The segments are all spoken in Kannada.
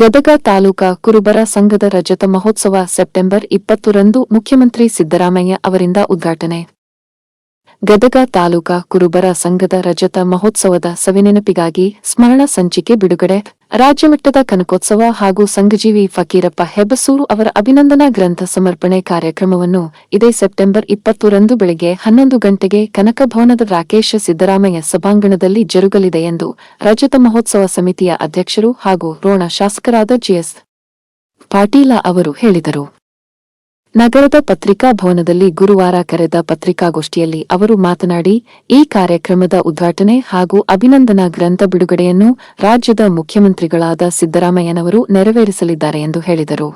ಗದಗ ತಾಲೂಕಾ ಕುರುಬರ ಸಂಘದ ರಜತ ಮಹೋತ್ಸವ ಸೆಪ್ಟೆಂಬರ್ ಇಪ್ಪತ್ತರಂದು ಮುಖ್ಯಮಂತ್ರಿ ಸಿದ್ದರಾಮಯ್ಯ ಅವರಿಂದ ಉದ್ಘಾಟನೆ. ಗದಗ ತಾಲೂಕಾ ಕುರುಬರ ಸಂಘದ ರಜತ ಮಹೋತ್ಸವದ ಸವಿನೆನಪಿಗಾಗಿ ಸ್ಮರಣ ಸಂಚಿಕೆ ಬಿಡುಗಡೆ. ರಾಜ್ಯಮಟ್ಟದ ಕನಕೋತ್ಸವ ಹಾಗೂ ಸಂಘಜೀವಿ ಫಕೀರಪ್ಪ ಹೆಬ್ಬಸೂರು ಅವರ ಅಭಿನಂದನಾ ಗ್ರಂಥ ಸಮರ್ಪಣೆ ಕಾರ್ಯಕ್ರಮವನ್ನು ಇದೇ ಸೆಪ್ಟೆಂಬರ್ ಇಪ್ಪತ್ತರಂದು ಬೆಳಗ್ಗೆ ಹನ್ನೊಂದು ಗಂಟೆಗೆ ಕನಕ ಭವನದ ರಾಕೇಶ ಸಿದ್ದರಾಮಯ್ಯ ಸಭಾಂಗಣದಲ್ಲಿ ಜರುಗಲಿದೆ ಎಂದು ರಜತ ಮಹೋತ್ಸವ ಸಮಿತಿಯ ಅಧ್ಯಕ್ಷರು ಹಾಗೂ ರೋಣ ಶಾಸಕರಾದ ಜಿಎಸ್ ಪಾಟೀಲ ಅವರು ಹೇಳಿದರು. ನಗರದ ಪತ್ರಿಕಾ ಭವನದಲ್ಲಿ ಗುರುವಾರ ಕರೆದ ಪತ್ರಿಕಾಗೋಷ್ಠಿಯಲ್ಲಿ ಅವರು ಮಾತನಾಡಿ, ಈ ಕಾರ್ಯಕ್ರಮದ ಉದ್ಘಾಟನೆ ಹಾಗೂ ಅಭಿನಂದನಾ ಗ್ರಂಥ ಬಿಡುಗಡೆಯನ್ನು ರಾಜ್ಯದ ಮುಖ್ಯಮಂತ್ರಿಗಳಾದ ಸಿದ್ದರಾಮಯ್ಯನವರು ನೆರವೇರಿಸಲಿದ್ದಾರೆ ಎಂದು ಹೇಳಿದರು.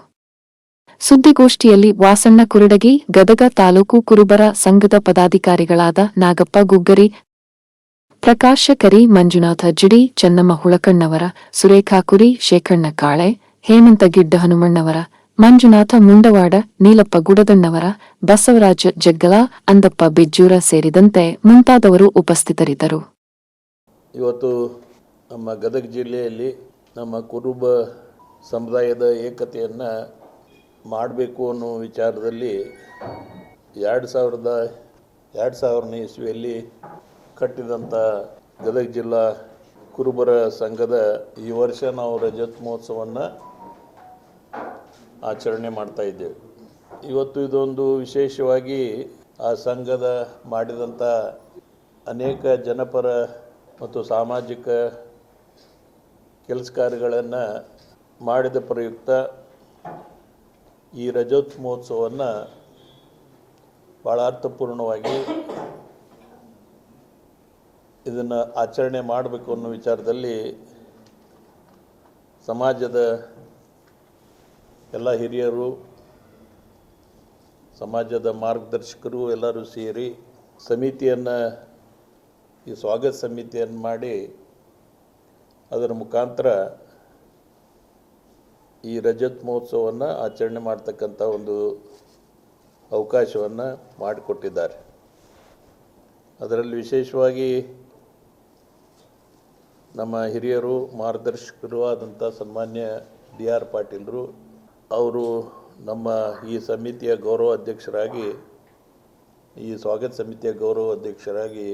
ಸುದ್ದಿಗೋಷ್ಠಿಯಲ್ಲಿ ವಾಸಣ್ಣ ಕುರುಡಗಿ, ಗದಗ ತಾಲೂಕು ಕುರುಬರ ಸಂಘದ ಪದಾಧಿಕಾರಿಗಳಾದ ನಾಗಪ್ಪ ಗುಗ್ಗರಿ, ಪ್ರಕಾಶ ಕರಿ, ಮಂಜುನಾಥ ಜಿಡಿ, ಚನ್ನಮ್ಮ ಹುಳಕಣ್ಣವರ, ಸುರೇಖಾ ಕುರಿ, ಶೇಖಣ್ಣ ಕಾಳೆ, ಹೇಮಂತ ಗಿಡ್ಡ ಹನುಮಣ್ಣವರ ಮಂಜುನಾಥ ಮುಂಡವಾಡ, ನೀಲಪ್ಪ ಗುಡದಣ್ಣವರ, ಬಸವರಾಜ ಜಗ್ಗಲ, ಅಂದಪ್ಪ ಬಿಜ್ಜೂರ ಸೇರಿದಂತೆ ಮುಂತಾದವರು ಉಪಸ್ಥಿತರಿದ್ದರು. ಇವತ್ತು ನಮ್ಮ ಗದಗ ಜಿಲ್ಲೆಯಲ್ಲಿ ನಮ್ಮ ಕುರುಬ ಸಮುದಾಯದ ಏಕತೆಯನ್ನು ಮಾಡಬೇಕು ಅನ್ನೋ ವಿಚಾರದಲ್ಲಿ ಎರಡು ಸಾವಿರದ, ಎರಡು ಸಾವಿರನೇ ಇಸ್ವಿಯಲ್ಲಿ ಕಟ್ಟಿದಂಥ ಗದಗ ಜಿಲ್ಲಾ ಕುರುಬರ ಸಂಘದ ಈ ವರ್ಷ ನಾವು ರಜತ್ ಮಹೋತ್ಸವವನ್ನು ಆಚರಣೆ ಮಾಡ್ತಾ ಇದ್ದೇವೆ. ಇವತ್ತು ಇದೊಂದು ವಿಶೇಷವಾಗಿ ಆ ಸಂಘದ ಮಾಡಿದಂಥ ಅನೇಕ ಜನಪರ ಮತ್ತು ಸಾಮಾಜಿಕ ಕೆಲಸ ಕಾರ್ಯಗಳನ್ನು ಮಾಡಿದ ಪ್ರಯುಕ್ತ ಈ ರಜೋತ್ ಮಹೋತ್ಸವವನ್ನು ಭಾಳ ಅರ್ಥಪೂರ್ಣವಾಗಿ ಇದನ್ನು ಆಚರಣೆ ಮಾಡಬೇಕು ಅನ್ನೋ ವಿಚಾರದಲ್ಲಿ ಸಮಾಜದ ಎಲ್ಲ ಹಿರಿಯರು, ಸಮಾಜದ ಮಾರ್ಗದರ್ಶಕರು ಎಲ್ಲರೂ ಸೇರಿ ಸಮಿತಿಯನ್ನು, ಈ ಸ್ವಾಗತ ಸಮಿತಿಯನ್ನು ಮಾಡಿ ಅದರ ಮುಖಾಂತರ ಈ ರಜತ್ ಮಹೋತ್ಸವವನ್ನು ಆಚರಣೆ ಮಾಡ್ತಕ್ಕಂಥ ಒಂದು ಅವಕಾಶವನ್ನು ಮಾಡಿಕೊಟ್ಟಿದ್ದಾರೆ. ಅದರಲ್ಲಿ ವಿಶೇಷವಾಗಿ ನಮ್ಮ ಹಿರಿಯರು, ಮಾರ್ಗದರ್ಶಕರು ಆದಂಥ ಸನ್ಮಾನ್ಯ ಡಿ ಆರ್ ಪಾಟೀಲರು ಅವರು ನಮ್ಮ ಈ ಸಮಿತಿಯ ಗೌರವ ಅಧ್ಯಕ್ಷರಾಗಿ, ಈ ಸ್ವಾಗತ ಸಮಿತಿಯ ಗೌರವ ಅಧ್ಯಕ್ಷರಾಗಿ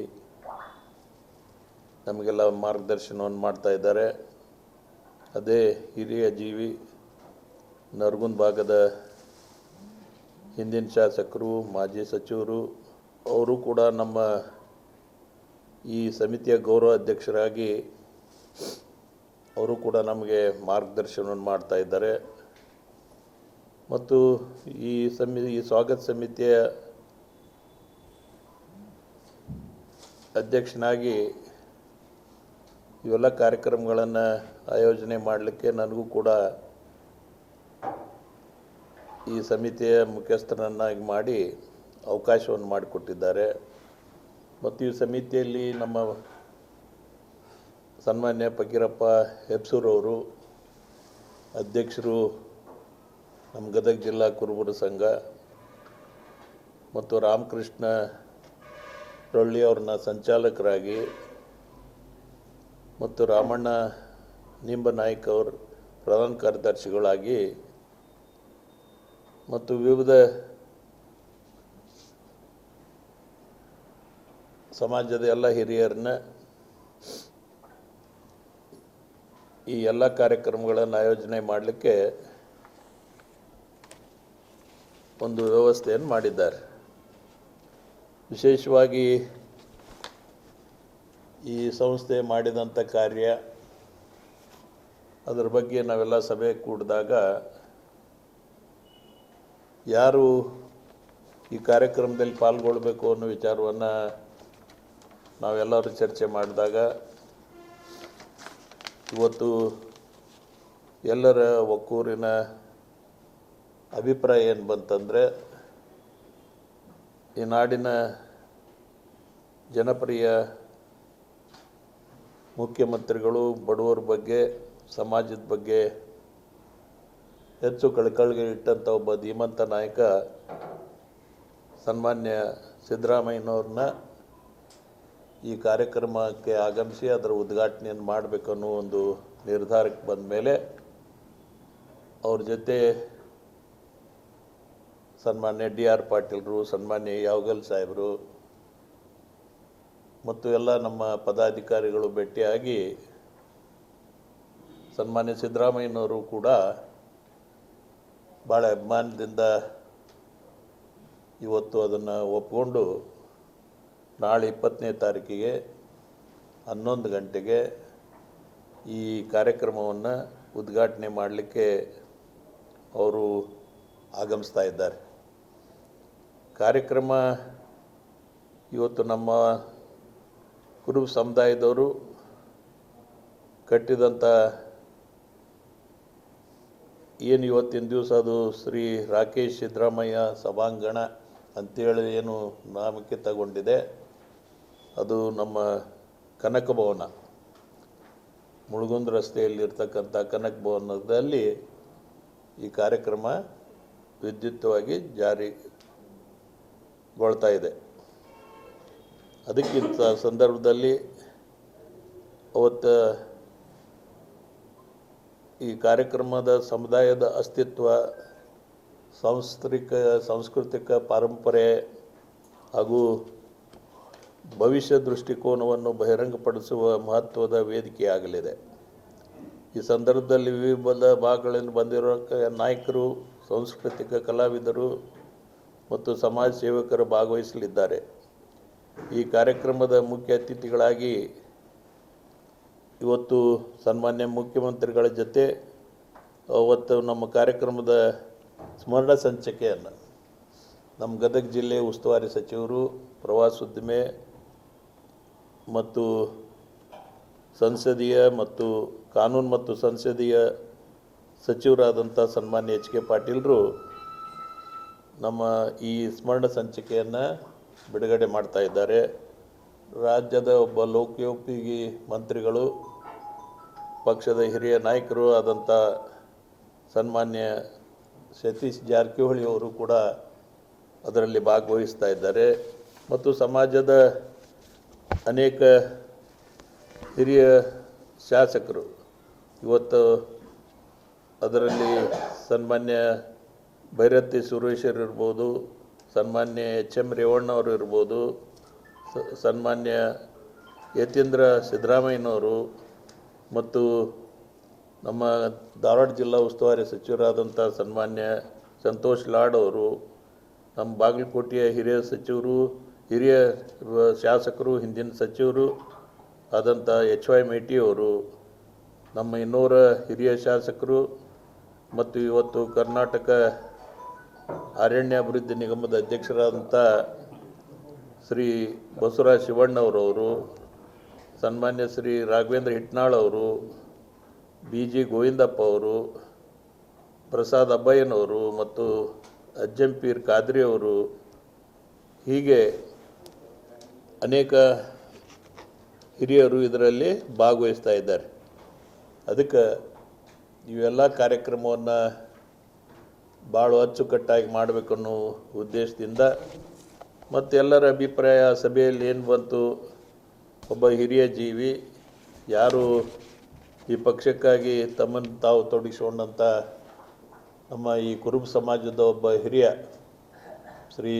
ನಮಗೆಲ್ಲ ಮಾರ್ಗದರ್ಶನವನ್ನು ಮಾಡ್ತಾ ಇದ್ದಾರೆ. ಅದೇ ಹಿರಿಯ ಜೀವಿ ನರಗುಂದ ಭಾಗದ ಹಿಂದಿನ ಶಾಸಕರು, ಮಾಜಿ ಸಚಿವರು, ಅವರು ಕೂಡ ನಮ್ಮ ಈ ಸಮಿತಿಯ ಗೌರವ ಅಧ್ಯಕ್ಷರಾಗಿ ಅವರು ಕೂಡ ನಮಗೆ ಮಾರ್ಗದರ್ಶನವನ್ನು ಮಾಡ್ತಾ ಇದ್ದಾರೆ. ಮತ್ತು ಈ ಸಮಿ ಈ ಸ್ವಾಗತ ಸಮಿತಿಯ ಅಧ್ಯಕ್ಷನಾಗಿ ಇವೆಲ್ಲ ಕಾರ್ಯಕ್ರಮಗಳನ್ನು ಆಯೋಜನೆ ಮಾಡಲಿಕ್ಕೆ ನನಗೂ ಕೂಡ ಈ ಸಮಿತಿಯ ಮುಖ್ಯಸ್ಥರನ್ನಾಗಿ ಮಾಡಿ ಅವಕಾಶವನ್ನು ಮಾಡಿಕೊಟ್ಟಿದ್ದಾರೆ. ಮತ್ತು ಈ ಸಮಿತಿಯಲ್ಲಿ ನಮ್ಮ ಸನ್ಮಾನ್ಯ ಫಕೀರಪ್ಪ ಹೆಬ್ಸೂರವರು, ಅಧ್ಯಕ್ಷರು ನಮ್ಮ ಗದಗ ಜಿಲ್ಲಾ ಕುರುಬರ ಸಂಘ ಮತ್ತು ರಾಮಕೃಷ್ಣ ರೊಳ್ಳಿ ಅವ್ರನ್ನ ಸಂಚಾಲಕರಾಗಿ ಮತ್ತು ರಾಮಣ್ಣ ನಿಂಬನಾಯ್ಕ ಅವರು ಪ್ರಧಾನ ಕಾರ್ಯದರ್ಶಿಗಳಾಗಿ ಮತ್ತು ವಿವಿಧ ಸಮಾಜದ ಎಲ್ಲ ಹಿರಿಯರನ್ನ ಈ ಎಲ್ಲ ಕಾರ್ಯಕ್ರಮಗಳನ್ನು ಆಯೋಜನೆ ಮಾಡಲಿಕ್ಕೆ ಒಂದು ವ್ಯವಸ್ಥೆಯನ್ನು ಮಾಡಿದ್ದಾರೆ. ವಿಶೇಷವಾಗಿ ಈ ಸಂಸ್ಥೆ ಮಾಡಿದಂಥ ಕಾರ್ಯ, ಅದರ ಬಗ್ಗೆ ನಾವೆಲ್ಲ ಸಭೆ ಕೂಡಿದಾಗ ಯಾರು ಈ ಕಾರ್ಯಕ್ರಮದಲ್ಲಿ ಪಾಲ್ಗೊಳ್ಬೇಕು ಅನ್ನೋ ವಿಚಾರವನ್ನು ನಾವೆಲ್ಲರೂ ಚರ್ಚೆ ಮಾಡಿದಾಗ ಇವತ್ತು ಎಲ್ಲರ ಒಕ್ಕೂರಿನ ಅಭಿಪ್ರಾಯ ಏನು ಬಂತಂದರೆ, ಈ ನಾಡಿನ ಜನಪ್ರಿಯ ಮುಖ್ಯಮಂತ್ರಿಗಳು ಬಡವರ ಬಗ್ಗೆ, ಸಮಾಜದ ಬಗ್ಗೆ ಹೆಚ್ಚು ಕಳಕಳಿಗೆ ಇಟ್ಟಂಥ ಒಬ್ಬ ಧೀಮಂತ ನಾಯಕ, ಸನ್ಮಾನ್ಯ ಸಿದ್ದರಾಮಯ್ಯನವ್ರನ್ನ ಈ ಕಾರ್ಯಕ್ರಮಕ್ಕೆ ಆಗಮಿಸಿ ಅದರ ಉದ್ಘಾಟನೆಯನ್ನು ಮಾಡಬೇಕನ್ನೋ ಒಂದು ನಿರ್ಧಾರಕ್ಕೆ ಬಂದ ಮೇಲೆ ಅವ್ರ ಜೊತೆ ಸನ್ಮಾನ್ಯ ಡಿ ಆರ್ ಪಾಟೀಲ್ರು, ಸನ್ಮಾನ್ಯ ಯಾವಗಲ್ ಸಾಹೇಬರು ಮತ್ತು ಎಲ್ಲ ನಮ್ಮ ಪದಾಧಿಕಾರಿಗಳು ಭೇಟಿಯಾಗಿ ಸನ್ಮಾನ್ಯ ಸಿದ್ದರಾಮಯ್ಯನವರು ಕೂಡ ಭಾಳ ಅಭಿಮಾನದಿಂದ ಇವತ್ತು ಅದನ್ನು ಒಪ್ಪಿಕೊಂಡು ನಾಳೆ ಇಪ್ಪತ್ತನೇ ತಾರೀಕಿಗೆ ಹನ್ನೊಂದು ಗಂಟೆಗೆ ಈ ಕಾರ್ಯಕ್ರಮವನ್ನು ಉದ್ಘಾಟನೆ ಮಾಡಲಿಕ್ಕೆ ಅವರು ಆಗಮಿಸ್ತಾ ಇದ್ದಾರೆ. ಕಾರ್ಯಕ್ರಮ ಇವತ್ತು ನಮ್ಮ ಕುರುಬ ಸಮುದಾಯದವರು ಕಟ್ಟಿದಂಥ ಏನು ಇವತ್ತಿನ ದಿವಸ ಅದು ಶ್ರೀ ರಾಕೇಶ್ ಸಿದ್ದರಾಮಯ್ಯ ಸಭಾಂಗಣ ಅಂತೇಳಿ ಏನು ನಾಮಕ್ಕೆ ತಗೊಂಡಿದೆ. ಅದು ನಮ್ಮ ಕನಕ ಭವನ. ಮುಳುಗುಂದ್ ರಸ್ತೆಯಲ್ಲಿರ್ತಕ್ಕಂಥ ಕನಕ ಭವನದಲ್ಲಿ ಈ ಕಾರ್ಯಕ್ರಮ ವಿದ್ಯುಕ್ತವಾಗಿ ಜಾರಿಗೊಳ್ತಾ ಇದೆ. ಅದಕ್ಕಿಂತ ಸಂದರ್ಭದಲ್ಲಿ ಅವತ್ತು ಈ ಕಾರ್ಯಕ್ರಮದ ಸಮುದಾಯದ ಅಸ್ತಿತ್ವ, ಸಾಂಸ್ಕೃತಿಕ ಸಾಂಸ್ಕೃತಿಕ ಪರಂಪರೆ ಹಾಗೂ ಭವಿಷ್ಯ ದೃಷ್ಟಿಕೋನವನ್ನು ಬಹಿರಂಗಪಡಿಸುವ ಮಹತ್ವದ ವೇದಿಕೆಯಾಗಲಿದೆ. ಈ ಸಂದರ್ಭದಲ್ಲಿ ವಿವಿಧ ಭಾಗಗಳಿಂದ ಬಂದಿರೋ ನಾಯಕರು, ಸಾಂಸ್ಕೃತಿಕ ಕಲಾವಿದರು ಮತ್ತು ಸಮಾಜ ಸೇವಕರು ಭಾಗವಹಿಸಲಿದ್ದಾರೆ. ಈ ಕಾರ್ಯಕ್ರಮದ ಮುಖ್ಯ ಅತಿಥಿಗಳಾಗಿ ಇವತ್ತು ಸನ್ಮಾನ್ಯ ಮುಖ್ಯಮಂತ್ರಿಗಳ ಜೊತೆ ಅವತ್ತು ನಮ್ಮ ಕಾರ್ಯಕ್ರಮದ ಸ್ಮರಣ ಸಂಚಿಕೆಯನ್ನು ನಮ್ಮ ಗದಗ ಜಿಲ್ಲೆ ಉಸ್ತುವಾರಿ ಸಚಿವರು ಪ್ರವಾಸೋದ್ಯಮೆ ಮತ್ತು ಸಂಸದೀಯ ಮತ್ತು ಕಾನೂನು ಮತ್ತು ಸಂಸದೀಯ ಸಚಿವರಾದಂಥ ಸನ್ಮಾನ್ಯ ಎಚ್ ಕೆ ಪಾಟೀಲರು ನಮ್ಮ ಈ ಸ್ಮರಣ ಸಂಚಿಕೆಯನ್ನು ಬಿಡುಗಡೆ ಮಾಡ್ತಾ ಇದ್ದಾರೆ. ರಾಜ್ಯದ ಒಬ್ಬ ಲೋಕೋಪಯೋಗಿ ಮಂತ್ರಿಗಳು, ಪಕ್ಷದ ಹಿರಿಯ ನಾಯಕರು ಆದಂಥ ಸನ್ಮಾನ್ಯ ಸತೀಶ್ ಜಾರಕಿಹೊಳಿ ಅವರು ಕೂಡ ಅದರಲ್ಲಿ ಭಾಗವಹಿಸ್ತಾ ಇದ್ದಾರೆ. ಮತ್ತು ಸಮಾಜದ ಅನೇಕ ಹಿರಿಯ ಶಾಸಕರು ಇವತ್ತು ಅದರಲ್ಲಿ ಸನ್ಮಾನ್ಯ ಭೈರತಿ ಸುರೇಶರ್ ಇರ್ಬೋದು, ಸನ್ಮಾನ್ಯ ಎಚ್ ಎಂ ರೇವಣ್ಣವರು ಇರ್ಬೋದು ಸನ್ಮಾನ್ಯ ಯತೀಂದ್ರ ಸಿದ್ದರಾಮಯ್ಯನವರು ಮತ್ತು ನಮ್ಮ ಧಾರವಾಡ ಜಿಲ್ಲಾ ಉಸ್ತುವಾರಿ ಸಚಿವರಾದಂಥ ಸನ್ಮಾನ್ಯ ಸಂತೋಷ್ ಲಾಡ್ ಅವರು, ನಮ್ಮ ಬಾಗಲಕೋಟೆಯ ಹಿರಿಯ ಸಚಿವರು, ಹಿರಿಯ ಶಾಸಕರು, ಹಿಂದಿನ ಸಚಿವರು ಆದಂಥ ಎಚ್ ವೈ ಮೇಟಿ ಅವರು, ನಮ್ಮ ಇನ್ನೂರ ಹಿರಿಯ ಶಾಸಕರು ಮತ್ತು ಇವತ್ತು ಕರ್ನಾಟಕ ಅರಣ್ಯ ಅಭಿವೃದ್ಧಿ ನಿಗಮದ ಅಧ್ಯಕ್ಷರಾದಂಥ ಶ್ರೀ ಬಸವರಾಜ ಶಿವಣ್ಣವರವರು ಸನ್ಮಾನ್ಯ ಶ್ರೀ ರಾಘವೇಂದ್ರ ಹಿಟ್ನಾಳ್ ಅವರು, ಬಿ ಜಿ ಗೋವಿಂದಪ್ಪ ಅವರು, ಪ್ರಸಾದ್ ಅಬ್ಬಯ್ಯನವರು ಮತ್ತು ಅಜ್ಜಂಪೀರ್ ಖಾದ್ರಿ ಅವರು ಹೀಗೆ ಅನೇಕ ಹಿರಿಯರು ಇದರಲ್ಲಿ ಭಾಗವಹಿಸ್ತಾ ಇದ್ದಾರೆ. ಅದಕ್ಕೆ ಇವೆಲ್ಲ ಕಾರ್ಯಕ್ರಮವನ್ನು ಭಾಳ ಅಚ್ಚುಕಟ್ಟಾಗಿ ಮಾಡಬೇಕನ್ನೋ ಉದ್ದೇಶದಿಂದ ಮತ್ತೆಲ್ಲರ ಅಭಿಪ್ರಾಯ ಸಭೆಯಲ್ಲಿ ಏನು ಬಂತು? ಒಬ್ಬ ಹಿರಿಯ ಜೀವಿ, ಯಾರು ಈ ಪಕ್ಷಕ್ಕಾಗಿ ತಮ್ಮನ್ನು ತಾವು ತೊಡಗಿಸ್ಕೊಂಡಂಥ ನಮ್ಮ ಈ ಕುರುಬ ಸಮಾಜದ ಒಬ್ಬ ಹಿರಿಯ ಶ್ರೀ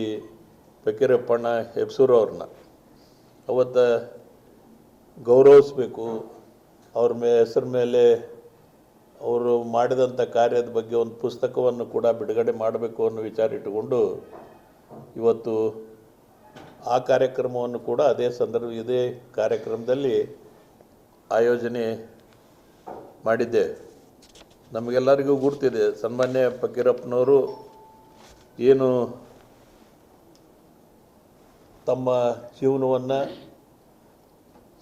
ಫಕೀರಪ್ಪಣ್ಣ ಹೆಬ್ಸೂರವ್ರನ್ನ ಅವತ್ತು ಗೌರವಿಸ್ಬೇಕು. ಅವ್ರ ಮೇ ಹೆಸರ ಮೇಲೆ ಅವರು ಮಾಡಿದಂಥ ಕಾರ್ಯದ ಬಗ್ಗೆ ಒಂದು ಪುಸ್ತಕವನ್ನು ಕೂಡ ಬಿಡುಗಡೆ ಮಾಡಬೇಕು ಅನ್ನೋ ವಿಚಾರ ಇಟ್ಟುಕೊಂಡು ಇವತ್ತು ಆ ಕಾರ್ಯಕ್ರಮವನ್ನು ಕೂಡ ಅದೇ ಸಂದರ್ಭ, ಇದೇ ಕಾರ್ಯಕ್ರಮದಲ್ಲಿ ಆಯೋಜನೆ ಮಾಡಿದ್ದೆ. ನಮಗೆಲ್ಲರಿಗೂ ಗುರ್ತಿದೆ. ಸನ್ಮಾನ್ಯ ಫಕೀರಪ್ಪನವರು ಏನು ತಮ್ಮ ಜೀವನವನ್ನು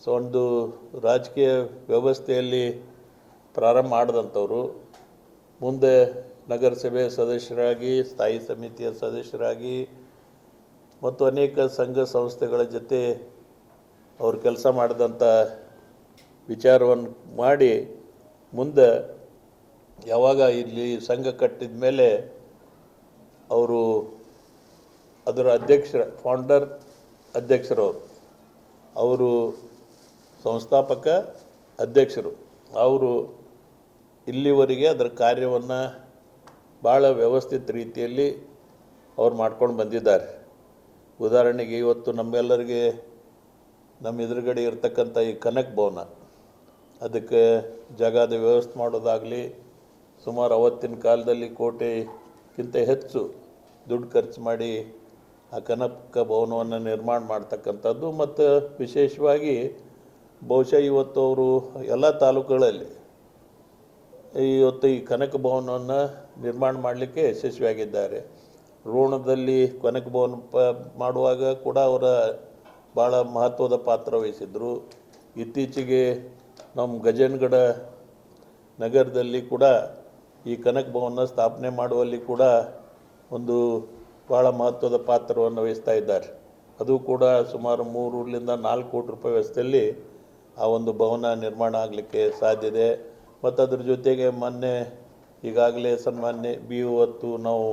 ಸೊ ಒಂದು ರಾಜಕೀಯ ವ್ಯವಸ್ಥೆಯಲ್ಲಿ ಪ್ರಾರಂಭ ಮಾಡಿದಂಥವ್ರು, ಮುಂದೆ ನಗರಸಭೆ ಸದಸ್ಯರಾಗಿ, ಸ್ಥಾಯಿ ಸಮಿತಿಯ ಸದಸ್ಯರಾಗಿ, ಮತ್ತು ಅನೇಕ ಸಂಘ ಸಂಸ್ಥೆಗಳ ಜೊತೆ ಅವರು ಕೆಲಸ ಮಾಡಿದಂಥ ವಿಚಾರವನ್ನು ಮಾಡಿ ಮುಂದೆ ಯಾವಾಗ ಇಲ್ಲಿ ಸಂಘ ಕಟ್ಟಿದ ಮೇಲೆ ಅವರು ಅದರ ಅಧ್ಯಕ್ಷರ ಫೌಂಡರ್ ಅಧ್ಯಕ್ಷರವರು, ಅವರು ಸಂಸ್ಥಾಪಕ ಅಧ್ಯಕ್ಷರು, ಅವರು ಇಲ್ಲಿವರೆಗೆ ಅದರ ಕಾರ್ಯವನ್ನು ಭಾಳ ವ್ಯವಸ್ಥಿತ ರೀತಿಯಲ್ಲಿ ಅವ್ರು ಮಾಡ್ಕೊಂಡು ಬಂದಿದ್ದಾರೆ. ಉದಾಹರಣೆಗೆ ಇವತ್ತು ನಮ್ಮೆಲ್ಲರಿಗೆ ನಮ್ಮ ಎದುರುಗಡೆ ಇರತಕ್ಕಂಥ ಈ ಕನಕ್ ಭವನ, ಅದಕ್ಕೆ ಜಾಗದ ವ್ಯವಸ್ಥೆ ಮಾಡೋದಾಗಲಿ, ಸುಮಾರು ಅವತ್ತಿನ ಕಾಲದಲ್ಲಿ ಕೋಟೆಗಿಂತ ಹೆಚ್ಚು ದುಡ್ಡು ಖರ್ಚು ಮಾಡಿ ಆ ಕನಕ ಭವನವನ್ನು ನಿರ್ಮಾಣ ಮಾಡ್ತಕ್ಕಂಥದ್ದು. ಮತ್ತು ವಿಶೇಷವಾಗಿ ಬಹುಶಃ ಇವತ್ತು ಅವರು ಎಲ್ಲ ತಾಲೂಕುಗಳಲ್ಲಿ ಇವತ್ತು ಈ ಕನಕ ಭವನವನ್ನು ನಿರ್ಮಾಣ ಮಾಡಲಿಕ್ಕೆ ಯಶಸ್ವಿಯಾಗಿದ್ದಾರೆ. ರೋಣದಲ್ಲಿ ಕನಕ ಭವನ ಪ, ಮಾಡುವಾಗ ಕೂಡ ಅವರ ಭಾಳ ಮಹತ್ವದ ಪಾತ್ರ ವಹಿಸಿದ್ರು. ಇತ್ತೀಚೆಗೆ ನಮ್ಮ ಗಜನ್ಗಡ ನಗರದಲ್ಲಿ ಕೂಡ ಈ ಕನಕ ಭವನ ಸ್ಥಾಪನೆ ಮಾಡುವಲ್ಲಿ ಕೂಡ ಒಂದು ಭಾಳ ಮಹತ್ವದ ಪಾತ್ರವನ್ನು ವಹಿಸ್ತಾ ಇದ್ದಾರೆ. ಅದು ಕೂಡ ಸುಮಾರು ಮೂರರಿಂದ ನಾಲ್ಕು ಕೋಟಿ ರೂಪಾಯಿ ವ್ಯವಸ್ಥೆಯಲ್ಲಿ ಆ ಒಂದು ಭವನ ನಿರ್ಮಾಣ ಆಗಲಿಕ್ಕೆ ಸಾಧ್ಯತೆ ಮತ್ತು ಅದ್ರ ಜೊತೆಗೆ ಮೊನ್ನೆ ಈಗಾಗಲೇ ಸನ್ಮಾನ್ಯ ಬಿ ಹೊತ್ತು ನಾವು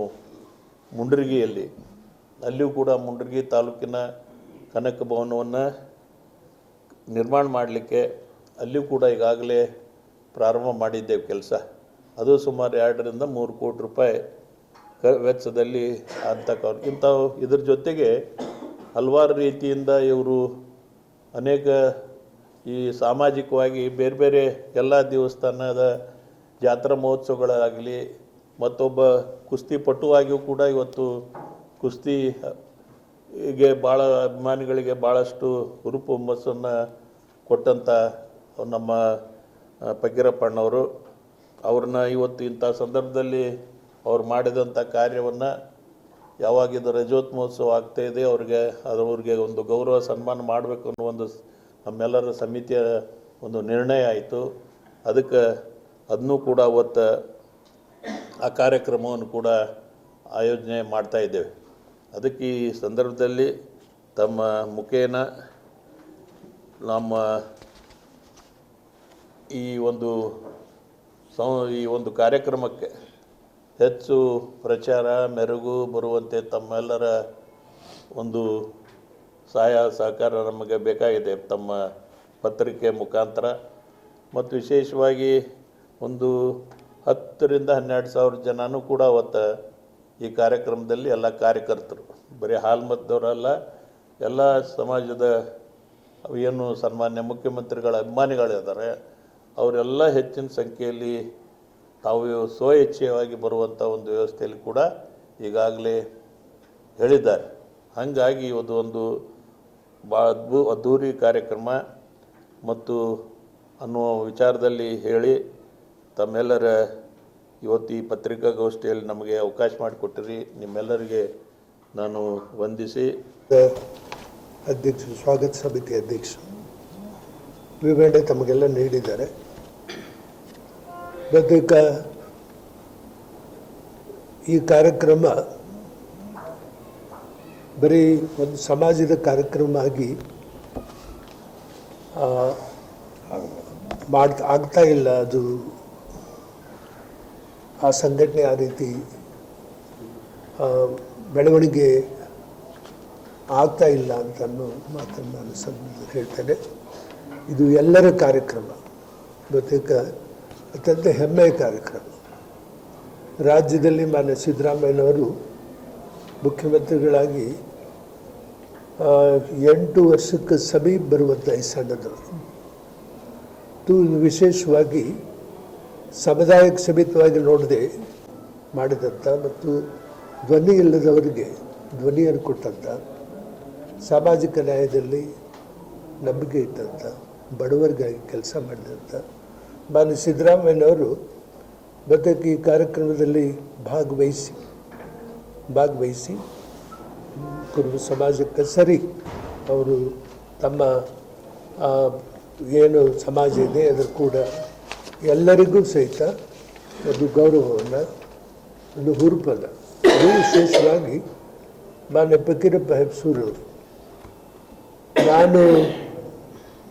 ಮುಂಡ್ರಿಗಿಯಲ್ಲಿ, ಅಲ್ಲಿಯೂ ಕೂಡ ಮುಂಡ್ರಿಗಿ ತಾಲೂಕಿನ ಕನಕ ಭವನವನ್ನು ನಿರ್ಮಾಣ ಮಾಡಲಿಕ್ಕೆ ಅಲ್ಲಿಯೂ ಕೂಡ ಈಗಾಗಲೇ ಪ್ರಾರಂಭ ಮಾಡಿದ್ದೇವೆ ಕೆಲಸ. ಅದು ಸುಮಾರು ಎರಡರಿಂದ ಮೂರು ಕೋಟಿ ರೂಪಾಯಿ ವೆಚ್ಚದಲ್ಲಿ ಅಂತಕ್ಕವ್ರು. ಇಂಥವು ಇದ್ರ ಜೊತೆಗೆ ಹಲವಾರು ರೀತಿಯಿಂದ ಇವರು ಅನೇಕ ಈ ಸಾಮಾಜಿಕವಾಗಿ ಬೇರೆ ಬೇರೆ ಎಲ್ಲ ದೇವಸ್ಥಾನದ ಜಾತ್ರಾ ಮಹೋತ್ಸವಗಳಾಗಲಿ, ಮತ್ತೊಬ್ಬ ಕುಸ್ತಿ ಪಟುವಾಗಿಯೂ ಕೂಡ ಇವತ್ತು ಕುಸ್ತಿ ಹೀಗೆ ಭಾಳ ಅಭಿಮಾನಿಗಳಿಗೆ ಭಾಳಷ್ಟು ಹುರುಪು ಹುಮ್ಮಸ್ಸನ್ನು ಕೊಟ್ಟಂಥ ನಮ್ಮ ಪಗ್ಗಿರಪ್ಪಣ್ಣವರು ಅವ್ರನ್ನ ಇವತ್ತು ಇಂಥ ಸಂದರ್ಭದಲ್ಲಿ ಅವ್ರು ಮಾಡಿದಂಥ ಕಾರ್ಯವನ್ನು ರಜೋತ್ಮೋತ್ಸವ ರಜೋತ್ ಮಹೋತ್ಸವ ಆಗ್ತಾ ಇದೆ, ಅವ್ರಿಗೆ ಅವ್ರಿಗೆ ಒಂದು ಗೌರವ ಸನ್ಮಾನ ಮಾಡಬೇಕು ಅನ್ನೋ ಒಂದು ನಮ್ಮೆಲ್ಲರ ಸಮಿತಿಯ ಒಂದು ನಿರ್ಣಯ ಆಯಿತು. ಅದಕ್ಕೆ ಅದನ್ನೂ ಕೂಡ ಅವತ್ತು ಆ ಕಾರ್ಯಕ್ರಮವನ್ನು ಕೂಡ ಆಯೋಜನೆ ಮಾಡ್ತಾ ಇದ್ದೇವೆ. ಅದಕ್ಕೆ ಈ ಸಂದರ್ಭದಲ್ಲಿ ತಮ್ಮ ಮುಖೇನ ನಮ್ಮ ಈ ಒಂದು ಸಂ, ಈ ಒಂದು ಕಾರ್ಯಕ್ರಮಕ್ಕೆ ಹೆಚ್ಚು ಪ್ರಚಾರ, ಮೆರುಗು ಬರುವಂತೆ ತಮ್ಮೆಲ್ಲರ ಒಂದು ಸಹಾಯ ಸಹಕಾರ ನಮಗೆ ಬೇಕಾಗಿದೆ ತಮ್ಮ ಪತ್ರಿಕೆ ಮುಖಾಂತರ. ಮತ್ತು ವಿಶೇಷವಾಗಿ ಒಂದು ಹತ್ತರಿಂದ ಹನ್ನೆರಡು ಸಾವಿರ ಜನನೂ ಕೂಡ ಅವತ್ತು ಈ ಕಾರ್ಯಕ್ರಮದಲ್ಲಿ ಎಲ್ಲ ಕಾರ್ಯಕರ್ತರು, ಬರೀ ಹಾಲ್ಮದ್ದವರಲ್ಲ ಎಲ್ಲ ಸಮಾಜದ ಏನು ಸನ್ಮಾನ್ಯ ಮುಖ್ಯಮಂತ್ರಿಗಳ ಅಭಿಮಾನಿಗಳಿದ್ದಾರೆ, ಅವರೆಲ್ಲ ಹೆಚ್ಚಿನ ಸಂಖ್ಯೆಯಲ್ಲಿ ತಾವು ಸ್ವಇಚ್ಛೆಯಾಗಿ ಬರುವಂಥ ಒಂದು ವ್ಯವಸ್ಥೆಯಲ್ಲಿ ಕೂಡ ಈಗಾಗಲೇ ಹೇಳಿದ್ದಾರೆ. ಹಾಗಾಗಿ ಇದು ಒಂದು ಭಾಳ ಅದ್ಭು ಅದ್ಧೂರಿ ಕಾರ್ಯಕ್ರಮ ಮತ್ತು ಅನ್ನುವ ವಿಚಾರದಲ್ಲಿ ಹೇಳಿ ತಮ್ಮೆಲ್ಲರ ಇವತ್ತು ಈ ಪತ್ರಿಕಾಗೋಷ್ಠಿಯಲ್ಲಿ ನಮಗೆ ಅವಕಾಶ ಮಾಡಿಕೊಟ್ಟಿರಿ. ನಿಮ್ಮೆಲ್ಲರಿಗೆ ನಾನು ವಂದಿಸಿ. ಅಧ್ಯಕ್ಷ, ಸ್ವಾಗತ ಸಮಿತಿ ಅಧ್ಯಕ್ಷ. ವಿವರಣೆ ತಮಗೆಲ್ಲ ನೀಡಿದ್ದಾರೆ. ಬಳಿಕ ಈ ಕಾರ್ಯಕ್ರಮ ಬರೀ ಒಂದು ಸಮಾಜದ ಕಾರ್ಯಕ್ರಮ ಆಗಿ ಮಾಡ್ ಆಗ್ತಾ ಇಲ್ಲ ಅದು. ಆ ಸಂಘಟನೆ ಆ ರೀತಿ ಬೆಳವಣಿಗೆ ಆಗ್ತಾ ಇಲ್ಲ ಅಂತ ಅನ್ನೋ ಮಾತನ್ನು ನಾನು ಸಂದರ್ಭದಲ್ಲಿ ಹೇಳ್ತೇನೆ. ಇದು ಎಲ್ಲರ ಕಾರ್ಯಕ್ರಮ ಬಹುತೇಕ ಅತ್ಯಂತ ಹೆಮ್ಮೆಯ ಕಾರ್ಯಕ್ರಮ. ರಾಜ್ಯದಲ್ಲಿ ಮಾನ್ಯ ಸಿದ್ದರಾಮಯ್ಯನವರು ಮುಖ್ಯಮಂತ್ರಿಗಳಾಗಿ ಎಂಟು ವರ್ಷಕ್ಕೆ ಸಮೀಪ ಬರುವಂಥ ಈ ಸಣ್ಣದು ಇದು ವಿಶೇಷವಾಗಿ ಸಮುದಾಯಕ್ಕೆ ಸಮೇತವಾಗಿ ನೋಡದೆ ಮಾಡಿದಂಥ ಮತ್ತು ಧ್ವನಿ ಇಲ್ಲದವರಿಗೆ ಧ್ವನಿಯನ್ನು ಕೊಟ್ಟಂಥ ಸಾಮಾಜಿಕ ನ್ಯಾಯದಲ್ಲಿ ನಂಬಿಕೆ ಇಟ್ಟಂಥ ಬಡವರಿಗಾಗಿ ಕೆಲಸ ಮಾಡಿದಂಥ ಮಾನ್ಯ ಸಿದ್ದರಾಮಯ್ಯನವರು ಬಹುತೇಕ ಈ ಕಾರ್ಯಕ್ರಮದಲ್ಲಿ ಭಾಗವಹಿಸಿ. ಭಾಗವಹಿಸಿ ಕುರುಬ ಸಮಾಜಕ್ಕೆ ಸರಿ. ಅವರು ತಮ್ಮ ಏನು ಸಮಾಜ ಇದೆ ಅದರ ಕೂಡ ಎಲ್ಲರಿಗೂ ಸಹಿತ ಒಂದು ಗೌರವವನ್ನು, ಒಂದು ಹುರುಪನ್ನು, ಅದು ವಿಶೇಷವಾಗಿ ಮಾನ್ಯ ಫಕೀರಪ್ಪ ಹೆಬ್ಸೂರವರು ನಾನು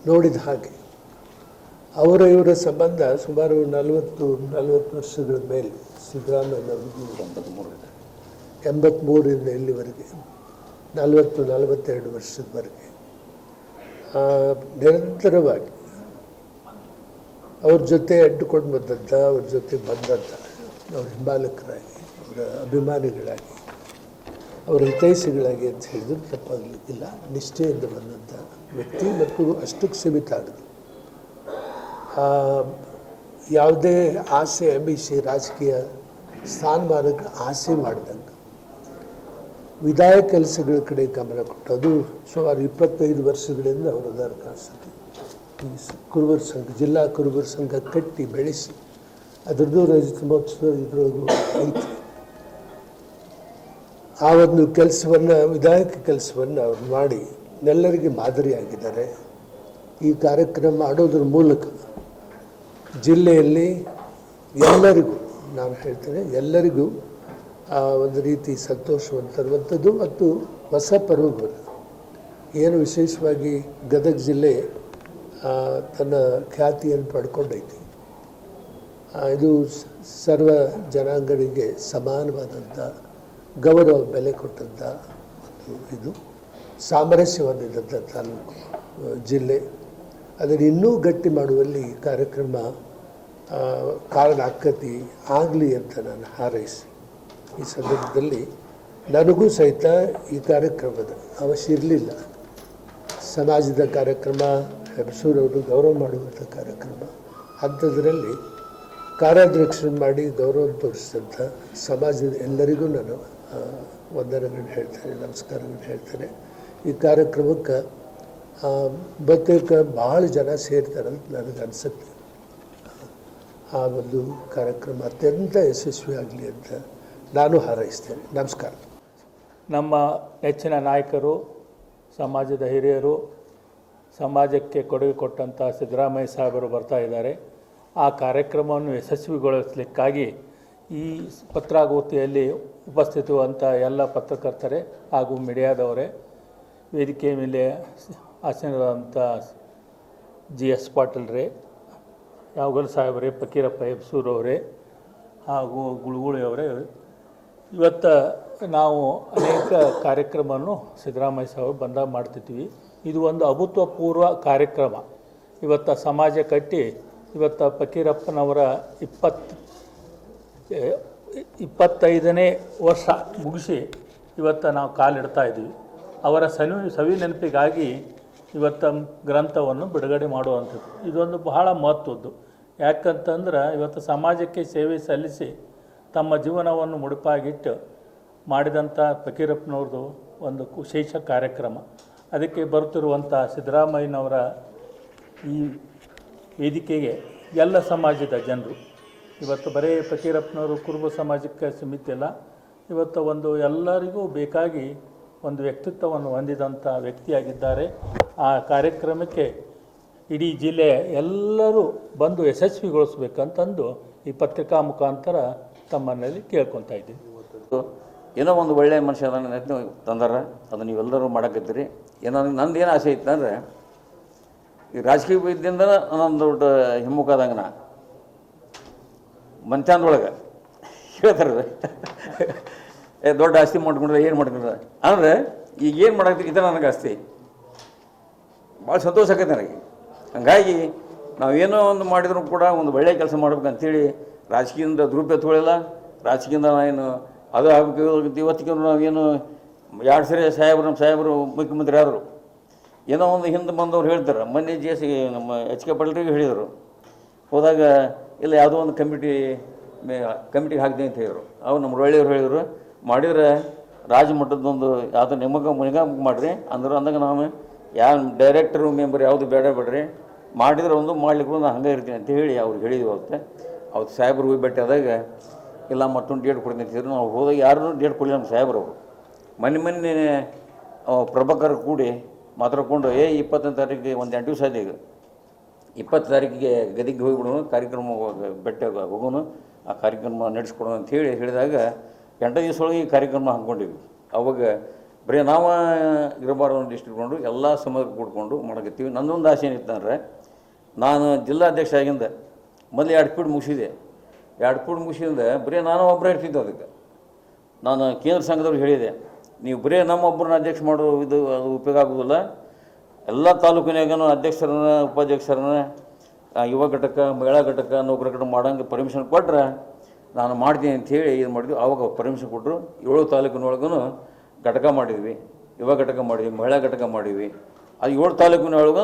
ನೋಡಿದ ಹಾಗೆ ಅವರ ಇವರ ಸಂಬಂಧ ಸುಮಾರು ನಲವತ್ತು ನಲವತ್ತು ವರ್ಷಗಳ ಮೇಲೆ ಸಿದ್ದರಾಮಯ್ಯನವರಿಗೂ ಎಂಬತ್ತ್ಮೂರರಿಂದ ಇಲ್ಲಿವರೆಗೆ, ನಲವತ್ತು, ನಲವತ್ತೆರಡು ವರ್ಷದವರೆಗೆ. ನಿರಂತರವಾಗಿ ಅವ್ರ ಜೊತೆ ಅಡ್ಡುಕೊಂಡು ಬಂದಂಥ ಅವ್ರ ಜೊತೆ ಬಂದಂಥ ಅವ್ರ ಹಿಂಬಾಲಕರಾಗಿ, ಅವರ ಅಭಿಮಾನಿಗಳಾಗಿ, ಅವರ ಹಿತೈಷಿಗಳಾಗಿ ಅಂತ ಹೇಳಿದ್ರು ತಪ್ಪಾಗಲಿಕ್ಕಿಲ್ಲ. ನಿಷ್ಠೆಯಿಂದ ಬಂದಂಥ ವ್ಯಕ್ತಿ ಮತ್ತು ಅಷ್ಟಕ್ಕೆ ಸೀಮಿತ ಆಗಿದೆ ಯಾವುದೇ ಆಸೆ ಅಮಿಷೆ ರಾಜಕೀಯ ಸ್ಥಾನಮಾನಕ್ಕೆ ಆಸೆ ಮಾಡ್ದಂಗೆ ವಿಧಾಯ ಕೆಲಸಗಳ ಕಡೆ ಗಮನ ಕೊಟ್ಟು, ಅದು ಸುಮಾರು ಇಪ್ಪತ್ತೈದು ವರ್ಷಗಳಿಂದ ಅವರು ಅದರ ಕಾಣಿಸುತ್ತೆ ಈ ಕುರುಬರ ಸಂಘ, ಜಿಲ್ಲಾ ಕುರುಬರ ಸಂಘ ಕಟ್ಟಿ ಬೆಳೆಸಿ, ಅದರದ್ದು ರಜತ ಮಹೋತ್ಸವ ಇದ್ರೊಳಗೂ ಐತಿ. ಆ ಒಂದು ಕೆಲಸವನ್ನು ವಿಧಾಯಕ ಕೆಲಸವನ್ನು ಅವ್ರು ಮಾಡಿ ಎಲ್ಲರಿಗೆ ಮಾದರಿಯಾಗಿದ್ದಾರೆ ಈ ಕಾರ್ಯಕ್ರಮ ಮಾಡೋದ್ರ ಮೂಲಕ ಜಿಲ್ಲೆಯಲ್ಲಿ ಎಲ್ಲರಿಗೂ, ನಾನು ಹೇಳ್ತೇನೆ, ಎಲ್ಲರಿಗೂ ಆ ಒಂದು ರೀತಿ ಸಂತೋಷವನ್ನು ತರುವಂಥದ್ದು ಮತ್ತು ಹೊಸ ಪರ್ವಗಳು ಏನು ವಿಶೇಷವಾಗಿ ಗದಗ ಜಿಲ್ಲೆ ತನ್ನ ಖ್ಯಾತಿಯನ್ನು ಪಡ್ಕೊಂಡೈತಿ. ಇದು ಸರ್ವ ಜನಾಂಗಗಳಿಗೆ ಸಮಾನವಾದಂಥ ಗೌರವ ಬೆಲೆ ಕೊಟ್ಟಂಥ ಒಂದು ಇದು ಸಾಮರಸ್ಯವನ್ನಿದ್ದಂಥ ತಾಲೂಕು ಜಿಲ್ಲೆ. ಅದನ್ನು ಇನ್ನೂ ಗಟ್ಟಿ ಮಾಡುವಲ್ಲಿ ಕಾರ್ಯಕ್ರಮ ಕಾರಣ ಆಕ್ಕತಿ ಆಗಲಿ ಅಂತ ನಾನು ಹಾರೈಸಿ. ಈ ಸಂದರ್ಭದಲ್ಲಿ ನನಗೂ ಸಹಿತ ಈ ಕಾರ್ಯಕ್ರಮದ ಅವಶ್ಯ ಇರಲಿಲ್ಲ. ಸಮಾಜದ ಕಾರ್ಯಕ್ರಮ, ಹೆಬ್ಸೂರವರು ಗೌರವ ಮಾಡುವಂಥ ಕಾರ್ಯಕ್ರಮ, ಅಂಥದ್ರಲ್ಲಿ ಕಾರ್ಯಾಧ್ಯಕ್ಷರನ್ನು ಮಾಡಿ ಗೌರವ ತೋರಿಸಿದಂಥ ಸಮಾಜದ ಎಲ್ಲರಿಗೂ ನಾನು ವಂದನೆಗಳನ್ನು ಹೇಳ್ತೇನೆ, ನಮಸ್ಕಾರಗಳನ್ನು ಹೇಳ್ತೇನೆ. ಈ ಕಾರ್ಯಕ್ರಮಕ್ಕೆ ಬತ್ತಕ್ಕೆ ಭಾಳ ಜನ ಸೇರ್ತಾರಂತ ನನಗೆ ಅನಿಸುತ್ತೆ. ಆ ಒಂದು ಕಾರ್ಯಕ್ರಮ ಅತ್ಯಂತ ಯಶಸ್ವಿಯಾಗಲಿ ಅಂತ ನಾನು ಹಾರೈಸ್ತೇನೆ. ನಮಸ್ಕಾರ. ನಮ್ಮ ನೆಚ್ಚಿನ ನಾಯಕರು, ಸಮಾಜದ ಹಿರಿಯರು, ಸಮಾಜಕ್ಕೆ ಕೊಡುಗೆ ಕೊಟ್ಟಂಥ ಸಿದ್ದರಾಮಯ್ಯ ಸಾಹೇಬರು ಬರ್ತಾ ಇದ್ದಾರೆ. ಆ ಕಾರ್ಯಕ್ರಮವನ್ನು ಯಶಸ್ವಿಗೊಳಿಸಲಿಕ್ಕಾಗಿ ಈ ಪತ್ರಾಗೋಷ್ಠಿಯಲ್ಲಿ ಉಪಸ್ಥಿತಿರುವಂಥ ಎಲ್ಲ ಪತ್ರಕರ್ತರೇ ಹಾಗೂ ಮೀಡಿಯಾದವರೇ ವೇದಿಕೆ ಮೇಲೆ ಆಸೀನರಾದಂಥ ಜಿ ಎಸ್ ಪಾಟೀಲ್ರೇ ಯಾವಗಲ್ ಸಾಹೇಬ್ರೆ ಫಕೀರಪ್ಪ ಹೆಬ್ಸೂರವರೇ ಹಾಗೂ ಗುಳುಗುಳಿ ಅವರೇ ಇವತ್ತು ನಾವು ಅನೇಕ ಕಾರ್ಯಕ್ರಮವನ್ನು ಸಿದ್ದರಾಮಯ್ಯ ಸಾಹೇಬ್ ಬಂದಾಗ ಮಾಡ್ತಿದ್ವಿ. ಇದು ಒಂದು ಅಭೂತಪೂರ್ವ ಕಾರ್ಯಕ್ರಮ. ಇವತ್ತು ಸಮಾಜ ಕಟ್ಟಿ ಇವತ್ತು ಫಕೀರಪ್ಪನವರ ಇಪ್ಪತ್ತು ಇಪ್ಪತ್ತೈದನೇ ವರ್ಷ ಮುಗಿಸಿ ಇವತ್ತು ನಾವು ಕಾಲಿಡ್ತಾ ಇದ್ದೀವಿ ಅವರ ಸವಿ ಸವಿ ನೆನಪಿಗಾಗಿ ಇವತ್ತು ಗ್ರಂಥವನ್ನು ಬಿಡುಗಡೆ ಮಾಡುವಂಥದ್ದು. ಇದೊಂದು ಬಹಳ ಮಹತ್ವದ್ದು. ಯಾಕಂತಂದ್ರೆ ಇವತ್ತು ಸಮಾಜಕ್ಕೆ ಸೇವೆ ಸಲ್ಲಿಸಿ ತಮ್ಮ ಜೀವನವನ್ನು ಮುಡುಪಾಗಿಟ್ಟು ಮಾಡಿದಂಥ ಫಕೀರಪ್ಪನವ್ರದ್ದು ಒಂದು ವಿಶೇಷ ಕಾರ್ಯಕ್ರಮ. ಅದಕ್ಕೆ ಬರುತ್ತಿರುವಂಥ ಸಿದ್ದರಾಮಯ್ಯನವರ ಈ ವೇದಿಕೆಗೆ ಎಲ್ಲ ಸಮಾಜದ ಜನರು. ಇವತ್ತು ಬರೀ ಫಕೀರಪ್ಪನವರು ಕುರುಬ ಸಮಾಜಕ್ಕೆ ಸೀಮಿತ ಇಲ್ಲ ಇವತ್ತು ಒಂದು ಎಲ್ಲರಿಗೂ ಬೇಕಾಗಿ ಒಂದು ವ್ಯಕ್ತಿತ್ವವನ್ನು ಹೊಂದಿದಂಥ ವ್ಯಕ್ತಿಯಾಗಿದ್ದಾರೆ. ಆ ಕಾರ್ಯಕ್ರಮಕ್ಕೆ ಇಡೀ ಜಿಲ್ಲೆ ಎಲ್ಲರೂ ಬಂದು ಯಶಸ್ವಿಗೊಳಿಸ್ಬೇಕಂತಂದು ಈ ಪತ್ರಿಕಾ ಮುಖಾಂತರ ತಮ್ಮನಲ್ಲಿ ಕೇಳ್ಕೊತಾ ಇದ್ದೀನಿ. ಏನೋ ಒಂದು ಒಳ್ಳೆಯ ಮನುಷ್ಯ ಅದನ್ನು ತಂದಾರ. ಅದನ್ನು ನೀವೆಲ್ಲರೂ ಮಾಡಕತ್ತೀರಿ. ಏನೋ ನಂದು ಏನು ಆಸೆ ಇತ್ತು ಅಂದರೆ, ಈ ರಾಜಕೀಯ ವಿದ್ಯೆಯಿಂದ ನನ್ನ ದೊಡ್ಡ ಹಿಮ್ಮುಖಾದಂಗೆ ನಾ. ಮಂಚಾಂದೊಳಗೆ. ಹೇಳ್ತಾರೆ ಏ, ದೊಡ್ಡ ಆಸ್ತಿ ಮಾಡ್ಕೊಂಡ್ರೆ ಏನು ಮಾಡ್ಕೊಂಡ್ರೆ? ಅಂದರೆ, ಈಗ ಏನು ಮಾಡಕ್ಕೆ ಇದು ನನಗೆ ಆಸ್ತಿ. ಭಾಳ ಸಂತೋಷ ಆಕೈತೆ ನನಗೆ. ಹಂಗಾಗಿ ನಾವೇನೋ ಒಂದು ಮಾಡಿದರೂ ಕೂಡ ಒಂದು ಒಳ್ಳೆಯ ಕೆಲಸ ಮಾಡ್ಬೇಕಂತೇಳಿ ರಾಜಕೀಯದಿಂದ ದುರುಪಯೋಗ ತೊಗೊಳಿಲ್ಲ ರಾಜಕೀಯದಿಂದ ನಾವೇನು ಅದು ಆಗಬೇಕು ಇವತ್ತಿಗೆ ನಾವೇನು ಎರಡು ಸರಿ ಸಾಹೇಬರು, ನಮ್ಮ ಸಾಹೇಬರು ಮುಖ್ಯಮಂತ್ರಿ ಆದರು. ಏನೋ ಒಂದು ಹಿಂದೆ ಬಂದವ್ರು ಹೇಳ್ತಾರೆ ಮೊನ್ನೆ ಜಿ ಎಸ್ ನಮ್ಮ ಎಚ್ ಕೆ ಹೇಳಿದರು. ಹೋದಾಗ ಇಲ್ಲ, ಯಾವುದೋ ಒಂದು ಕಮಿಟಿ ಕಮಿಟಿಗೆ ಹಾಕಿದೆ ಅಂತ ಹೇಳಿದರು. ಅವ್ರು ನಮ್ಮ ಒಳ್ಳೆಯವ್ರು ಹೇಳಿದರು. ಮಾಡಿದ್ರೆ ರಾಜಮಟ್ಟದೊಂದು ಯಾವುದು ನಿಮಗ ನೇಮಕ ಮಾಡಿರಿ. ಅಂದ್ರೆ, ಅಂದಾಗ ನಾವು ಯಾವ ಡೈರೆಕ್ಟರು ಮೆಂಬರ್ ಯಾವುದು ಬೇಡ ಬೇಡ್ರಿ. ಮಾಡಿದ್ರೆ ಒಂದು ಮಾಡ್ಲಿಕ್ಕೆ ನಾನು ಹಂಗೆ ಇರ್ತೀನಿ ಅಂತ ಹೇಳಿ ಅವ್ರಿಗೆ ಹೇಳಿದ್ವಿ ಅವತ್ತು. ಅವತ್ತು ಸಾಹೇಬ್ರು ಹೋಗಿ ಭೇಟಿ ಆದಾಗ, ಇಲ್ಲ ಮತ್ತೊಂದು ಡೇಟ್ ಕೊಡ್ತೀನಿ ನಾವು ಹೋದಾಗ ಯಾರೂ ಡೇಟ್ ಕೊಡಲಿಲ್ಲ ನಮ್ಮ ಸಾಹೇಬ್ರು ಅವರು. ಮೊನ್ನೆ ಮೊನ್ನೆ ಪ್ರಭಾಕರ್ ಕೂಡಿ ಮಾತಾಡ್ಕೊಂಡು, ಏ ಇಪ್ಪತ್ತನೇ ತಾರೀಕಿಗೆ ಒಂದು ಎಂಟು ದಿವಸ ಆಯ್ತು ಈಗ. ಇಪ್ಪತ್ತು ತಾರೀಕಿಗೆ ಗದಿಗೆ ಹೋಗಿಬಿಡೋಣ ಕಾರ್ಯಕ್ರಮ ಬೆಟ್ಟ ಹೋಗೋಣ, ಆ ಕಾರ್ಯಕ್ರಮ ನಡೆಸ್ಕೊಡೋಣ ಅಂತ ಹೇಳಿ ಹೇಳಿದಾಗ ಎಂಟು ದಿವಸ ಒಳಗೆ ಈ ಕಾರ್ಯಕ್ರಮ ಹಾಕ್ಕೊಂಡಿವಿ ಅವಾಗ ಬರೀ ನಾವು ಇರಬಾರ್ದು ಕೊಂಡು ಎಲ್ಲ ಸಮಾಜ ಕೂಡ್ಕೊಂಡು ಮಾಡಕತ್ತೀವಿ. ನನ್ನೊಂದು ಆಸೆ ಏನಿತ್ತಂದ್ರೆ ನಾನು ಜಿಲ್ಲಾಧ್ಯಕ್ಷ ಆಗಿಂದ ಮೊದಲು ಎರಡು ಪೀಡ್ ಮುಗಿಸಿದೆ. ಎರಡು ಪೀಡ್ ಮುಗಿಸಿದ್ರೆ ಬರೀ ನಾನು ಒಬ್ಬರೇ ಇರ್ತಿದ್ದೆ ಅದಕ್ಕೆ. ನಾನು ಕೇಂದ್ರ ಸಂಘದವ್ರಿಗೆ ಹೇಳಿದೆ, ನೀವು ಬರೀ ನಮ್ಮೊಬ್ಬರನ್ನ ಅಧ್ಯಕ್ಷ ಮಾಡೋ ಇದು, ಅದು ಉಪಯೋಗ ಆಗೋದಿಲ್ಲ. ಎಲ್ಲ ತಾಲೂಕಿನಾಗನು ಅಧ್ಯಕ್ಷರನ್ನ, ಉಪಾಧ್ಯಕ್ಷರನ್ನ ಯುವ ಘಟಕ, ಮಹಿಳಾ ಘಟಕ ನೌಕರ ಘಟಕ ಮಾಡೋಂಗೆ ಪರ್ಮಿಷನ್ ಕೊಟ್ಟರೆ ನಾನು ಮಾಡ್ತೀನಿ ಅಂಥೇಳಿ ಇದು ಮಾಡಿದ್ವಿ ಆವಾಗ ಪರ್ಮಿಷನ್ ಕೊಟ್ಟರು ಏಳು ತಾಲೂಕಿನೊಳಗೂ ಘಟಕ ಮಾಡಿದ್ವಿ. ಯುವ ಘಟಕ ಮಾಡಿದ್ವಿ, ಮಹಿಳಾ ಘಟಕ ಮಾಡಿದ್ವಿ. ಅದು ಏಳು ತಾಲೂಕಿನೊಳಗೂ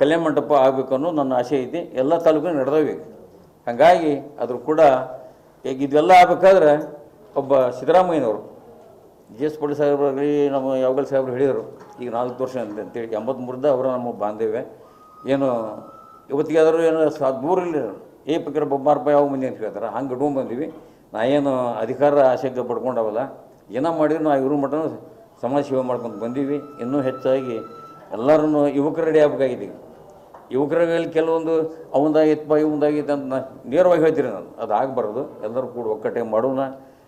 ಕಲ್ಯಾಣ ಮಂಟಪ ಆಗಬೇಕು ಅನ್ನೋ ನನ್ನ ಆಸೆ ಐತಿ. ಎಲ್ಲ ತಾಲೂಕಿನ ನಡೆದವೆ ಹಾಗಾಗಿ ಅದ್ರ ಕೂಡ ಈಗ ಇದೆಲ್ಲ ಆಗ್ಬೇಕಾದ್ರೆ ಒಬ್ಬ ಸಿದ್ದರಾಮಯ್ಯನವರು, ಜಿ ಎಸ್ ಪಟೀ ಸಾಹೇಬ್ರು ಆಗಲಿ, ನಮ್ಮ ಯಾವಾಗಲ್ ಸಾಹೇಬ್ರು ಹೇಳಿದರು, ಈಗ ನಾಲ್ಕು ವರ್ಷ ಅಂತ ಅಂತೇಳಿ ಎಂಬತ್ಮೂರಿಂದ ಅವರ ನಮ್ಮ ಬಾಂಧವ್ಯ. ಏನು ಇವತ್ತಿಗಾದರೂ ಏನು ಸಾ ಇಲ್ಲ. ಏ ಪಕ್ಕರ ಬೊಬ್ಬಾರಪ್ಪ ಯಾವ ಮಂದಿ ಅಂತ ಹೇಳ್ತಾರೆ, ಹಂಗೆ ಇಟ್ಕೊಂಡು ಬಂದೀವಿ. ನಾ ಏನು ಅಧಿಕಾರ ಆಸೆಗೆ ಪಡ್ಕೊಂಡವಲ್ಲ. ಏನೋ ಮಾಡಿದ್ರು ನಾವು ಇವ್ರ ಮಟ್ಟ ಸಮಾಜ ಸೇವೆ ಮಾಡ್ಕೊಂಡು ಬಂದೀವಿ. ಇನ್ನೂ ಹೆಚ್ಚಾಗಿ ಎಲ್ಲರನ್ನು ಯುವಕರು ರೆಡಿ ಆಗ್ಬೇಕಾಗಿದೆ ಈಗ. ಯುವಕರಲ್ಲಿ ಕೆಲವೊಂದು ಅವಂದಾಗಿತ್ತಪ್ಪ ಇವಂದಾಗಿತ್ತು ಅಂತ ನಾ ನೇರವಾಗಿ ಹೇಳ್ತೀನಿ ನಾನು. ಅದು ಆಗಬಾರ್ದು ಎಲ್ಲರೂ ಕೂಡ ಒಕ್ಕಟ್ಟೆ ಮಾಡೋಣ.